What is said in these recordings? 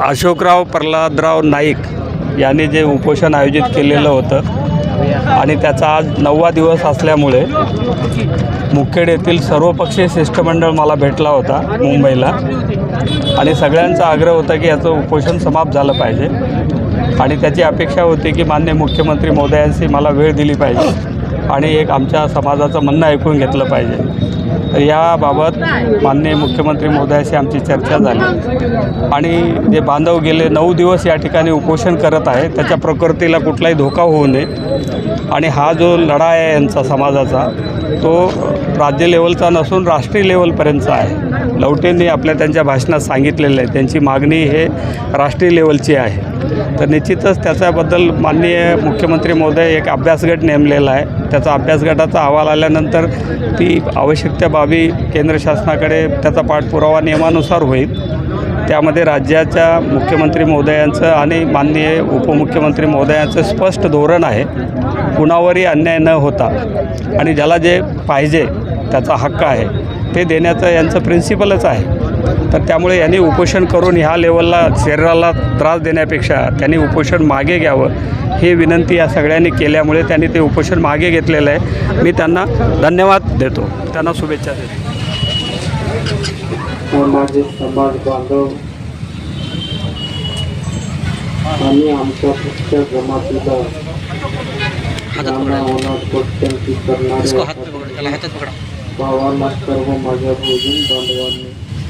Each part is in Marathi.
अशोकराव प्रल्हादराव नाईक यांनी जे उपोषण आयोजित केलेलं होतं आणि त्याचा आज नववा दिवस असल्यामुळे मुखेड येथील सर्वपक्षीय शिष्टमंडळ मला भेटला होता मुंबईला. आणि सगळ्यांचा आग्रह होता की याचं उपोषण समाप्त झालं पाहिजे. आणि त्याची अपेक्षा होती की मान्य मुख्यमंत्री महोदयांशी मला वेळ दिली पाहिजे. आणि एक आमच्या समाजाचं म्हणणं ऐकून घेतलं पाहिजे. याबाबत माननीय मुख्यमंत्री महोदयाशी आमची चर्चा झाली. आणि जे बांधव गेले नऊ दिवस या ठिकाणी उपोषण करत आहे त्याच्या प्रकृतीला कुठलाही धोका होऊ नये. आणि हा जो लढा आहे यांचा समाजाचा तो राज्य लेवलचा नसून राष्ट्रीय लेवलपर्यंतचा आहे. लवटेंनी आपल्या त्यांच्या भाषणात सांगितलेलं आहे. त्यांची मागणी हे राष्ट्रीय लेवलची आहे. तर निश्चितच त्याच्याबद्दल माननीय मुख्यमंत्री महोदय एक अभ्यासगट नेमलेला आहे. त्याचा अभ्यासगटाचा अहवाल आल्यानंतर ती आवश्यक त्या बाबी केंद्र शासनाकडे त्याचा पाठपुरावा नियमानुसार होईल. त्यामध्ये राज्याच्या मुख्यमंत्री महोदयांचं आणि माननीय उपमुख्यमंत्री महोदयांचं स्पष्ट धोरण आहे. कुणावरही अन्याय न होता आणि ज्याला जे पाहिजे त्याचा हक्क आहे ते देण्याचं यांचं प्रिन्सिपलच आहे. तर त्यामुळे यांनी उपोषण करून ह्या लेवलला शरीराला त्रास देण्यापेक्षा त्यांनी उपोषण मागे घ्यावं ही विनंती या सगळ्यांनी केल्यामुळे त्यांनी ते उपोषण मागे घेतलेलं आहे. मी त्यांना धन्यवाद देतो. त्यांना शुभेच्छा देतो. माझे समाज बांधव आणि आमच्या पुढच्या जमातीला करणाऱ्या भावाला सर्व माझ्या भोजन बांधवांनी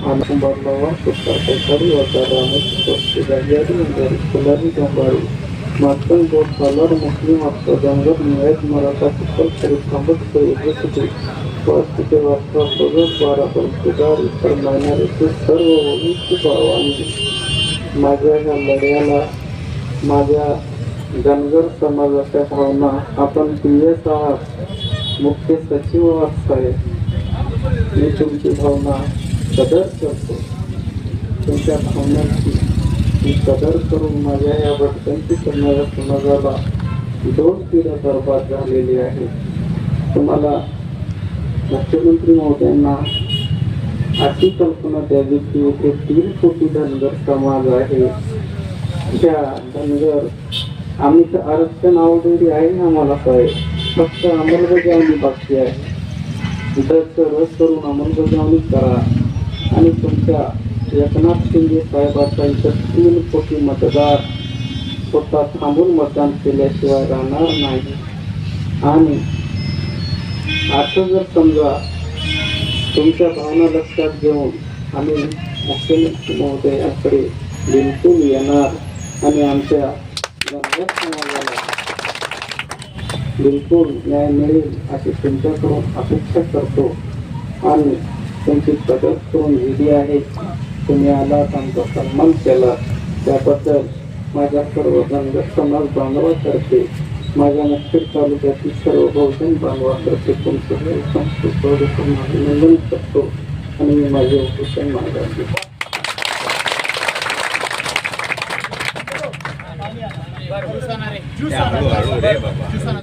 बाळेसाहेब आनंदबाबा सुतारी होता रामेश्वर गंजारी मंदिर फुलारी डोंबारी मातंग गोट सालार मुस्लिम हक्क जंगल नियात मराठा सुपर शरीफ आंबेडकर युनिव्हर्सिटी वास्तुते वास्ता सोबत बारा पंचदार इतर मायनॉरिटी सर्व ओबीसी भावांनी माझ्या या लढ्याला माझ्या धनगर समाजाच्या भावना आपण पी एस आहात मुख्य सचिव आहात साहेब मी तुमची भावना कदर करतो. तुमच्या भावनांची मी कदर करून माझ्या या भटकंती करणाऱ्या समाजाला दोन पिढ्या बरबाद झालेली आहे. तुम्हाला मुख्यमंत्री महोदयांना अशी कल्पना द्यावी की येथे तीन कोटी धनगर समाज आहे. त्या धनगर आम्ही तर आरक्षण ऑलरेडी आहे ना आम्हाला काय? फक्त अंमलबजावणी बाकी आहे. दरचं रस करून अंमलबजावणी करा. आणि तुमच्या एकनाथ शिंदे साहेबांचा तीन कोटी मतदार स्वतः थांबून मतदान केल्याशिवाय राहणार नाही. आणि असं जर समजा तुमच्या भावना लक्षात घेऊन आम्ही मुख्यमंत्री महोदयाकडे बिलकुल येणार आणि आमच्या समाजाला बिलकुल न्याय मिळेल अशी तुमच्याकडून अपेक्षा करतो. आणि तुमची कदर करून दिली आहे. तुम्ही आलात आमचा सन्मान केला. त्याबद्दल माझ्या सर्व धनगर समाज बांधवातर्फे माझ्या मुख्य तालुक्यातील सर्व बहुजन बांधवातर्फे तुमचं संस्कृत अभिनंदन करतो आणि मी माझे उपोषण मागायचे